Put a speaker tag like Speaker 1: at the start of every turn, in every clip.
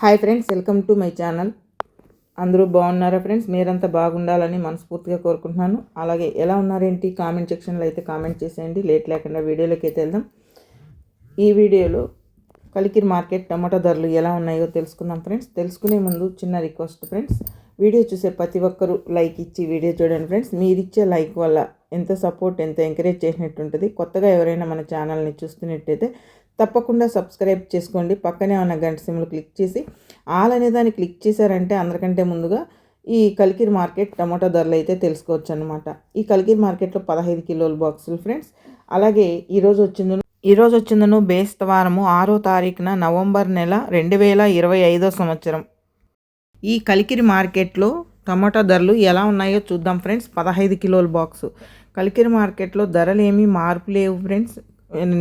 Speaker 1: Hi friends welcome to my channel. అందరూ బాగున్నారా friends? మీరంతా బాగుండాలని మనస్ఫూర్తిగా కోరుకుంటున్నాను. అలాగే ఎలా ఉన్నారేంటి? కామెంట్ సెక్షన్లో అయితే కామెంట్ చేసేయండి. లేట్ లేకుండా వీడియోలోకి అయితే వెళ్దాం. ఈ వీడియోలో కలికిరి మార్కెట్ టమాటా ధరలు ఎలా ఉన్నాయో తెలుసుకుందాం ఫ్రెండ్స్. తెలుసుకునే ముందు చిన్న రిక్వెస్ట్ ఫ్రెండ్స్. వీడియో చూసే ప్రతి ఒక్కరూ లైక్ ఇచ్చి వీడియో చూడండి ఫ్రెండ్స్. మీరు ఇచ్చే లైక్ వల్ల ఎంత సపోర్ట్ ఎంత ఎంకరేజ్ చేసినట్టు ఉంటుంది కొత్తగా ఎవరైనా మన ఛానల్ని చూస్తున్నట్టయితే తప్పకుండా సబ్స్క్రైబ్ చేసుకోండి. పక్కనే ఉన్న గంట సిమ్లు క్లిక్ చేసి ఆల్ అనే దాన్ని క్లిక్ చేశారంటే అందరికంటే ముందుగా ఈ కలికిరి మార్కెట్ టమాటో ధరలు అయితే తెలుసుకోవచ్చు అనమాట ఈ కలికిరి మార్కెట్లో పదహైదు కిలోల బాక్సులు ఫ్రెండ్స్. అలాగే ఈరోజు వచ్చింది ఈరోజు వచ్చిందను బేస్తవారము ఆరో తారీఖున నవంబర్ నెల రెండు వేల ఇరవై ఐదో సంవత్సరం. ఈ కలికిరి మార్కెట్లో టమాటా ధరలు ఎలా ఉన్నాయో చూద్దాం ఫ్రెండ్స్. పదహైదు కిలోల బాక్సు. కలికిరి మార్కెట్లో ధరలు ఏమీ మార్పు లేవు ఫ్రెండ్స్.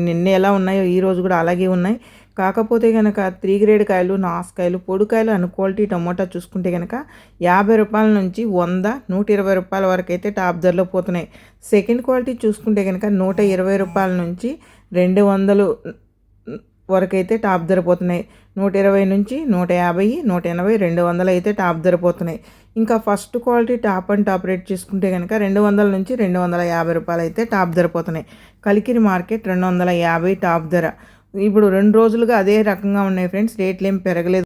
Speaker 1: నిన్న ఎలా ఉన్నాయో ఈ రోజు కూడా అలాగే ఉన్నాయి. కాకపోతే కనుక త్రీ గ్రేడ్ కాయలు నాసుకాయలు పొడికాయలు అను క్వాలిటీ టమోటా చూసుకుంటే కనుక యాభై రూపాయల నుంచి వంద నూట ఇరవై రూపాయల వరకు అయితే టాప్ ధరలో పోతున్నాయి. సెకండ్ క్వాలిటీ చూసుకుంటే కనుక నూట ఇరవై రూపాయల నుంచి రెండు వందలు వరకు అయితే టాప్ ధర పోతున్నాయి. నూట ఇరవై నుంచి నూట యాభై నూట ఎనభై రెండు వందలు అయితే టాప్ ధర పోతున్నాయి. ఇంకా first quality top and top rate చూసుకుంటే కనుక రెండు వందల నుంచి రెండు వందల యాభై రూపాయలు అయితే టాప్ ధర పోతున్నాయి. కలికిరి మార్కెట్ రెండు వందల యాభై టాప్ ధర. ఇప్పుడు రెండు రోజులుగా అదే రకంగా ఉన్నాయి ఫ్రెండ్స్ రేట్లు ఏం పెరగలేదు.